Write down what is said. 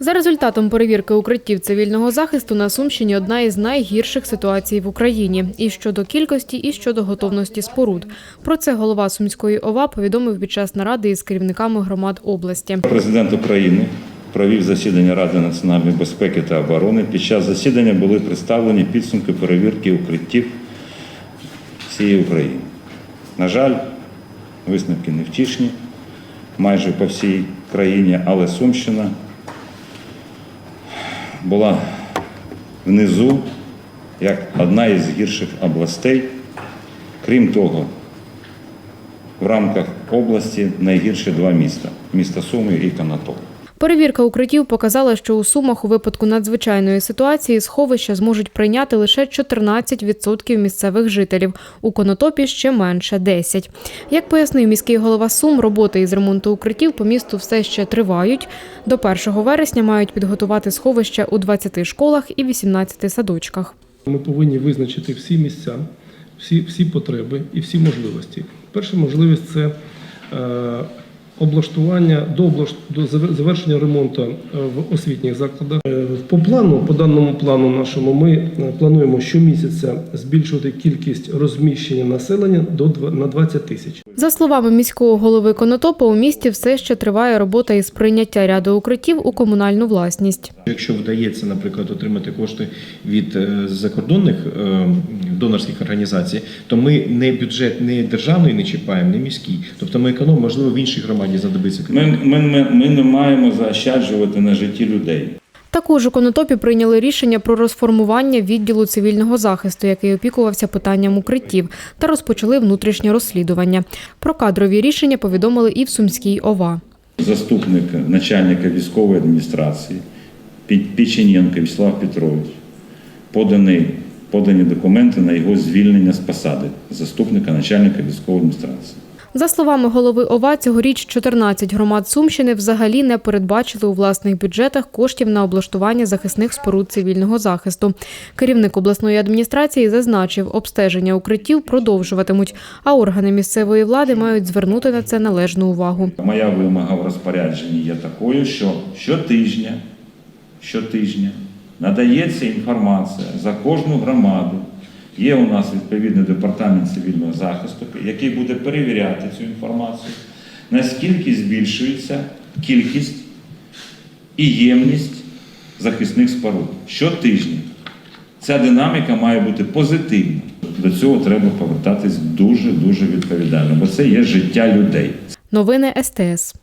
За результатом перевірки укриттів цивільного захисту на Сумщині одна із найгірших ситуацій в Україні і щодо кількості, і щодо готовності споруд. Про це голова Сумської ОВА повідомив під час наради із керівниками громад області. Президент України провів засідання Ради національної безпеки та оборони. Під час засідання були представлені підсумки перевірки укриттів всієї України. На жаль, висновки невтішні майже по всій країні, але Сумщина була внизу як одна із гірших областей. Крім того, в рамках області найгірші два міста місто Суми і Конотоп. Перевірка укриттів показала, що у Сумах у випадку надзвичайної ситуації сховища зможуть прийняти лише 14% місцевих жителів. У Конотопі ще менше 10. Як пояснив міський голова Сум, роботи із ремонту укриттів по місту все ще тривають. До 1 вересня мають підготувати сховища у 20 школах і 18 садочках. Ми повинні визначити всі місця, всі, всі потреби і всі можливості. Перша можливість це е, облаштування до, облаш- до завершення ремонту е, в освітніх закладах. Е, По плану, по даному плану нашому, ми е, плануємо щомісяця збільшувати кількість розміщення населення до два- на 20 тисяч. За словами міського голови Конотопа, у місті все ще триває робота із прийняття ряду укриттів у комунальну власність. Якщо вдається, наприклад, отримати кошти від закордонних донорських організацій, то ми не бюджет не державний не чіпаємо, не міський. Тобто ми економимо, можливо, в іншій громаді знадобиться. Ми, ми, ми, ми не маємо заощаджувати на житті людей. Також у Конотопі прийняли рішення про розформування відділу цивільного захисту, який опікувався питанням укриттів, та розпочали внутрішнє розслідування. Про кадрові рішення повідомили і в Сумській ОВА. Заступник начальника військової адміністрації Пі- Печенєнко Вячеслав Петрович подані, подані документи на його звільнення з посади заступника начальника військової адміністрації. За словами голови ОВА, цьогоріч 14 громад Сумщини взагалі не передбачили у власних бюджетах коштів на облаштування захисних споруд цивільного захисту. Керівник обласної адміністрації зазначив, обстеження укриттів продовжуватимуть, а органи місцевої влади мають звернути на це належну увагу. Моя вимога в розпорядженні є такою, що щотижня, щотижня надається інформація за кожну громаду. Є у нас відповідний департамент цивільного захисту, який буде перевіряти цю інформацію, наскільки збільшується кількість і ємність захисних споруд щотижня. Ця динаміка має бути позитивна. До цього треба повертатись дуже дуже відповідально, бо це є життя людей. Новини СТС.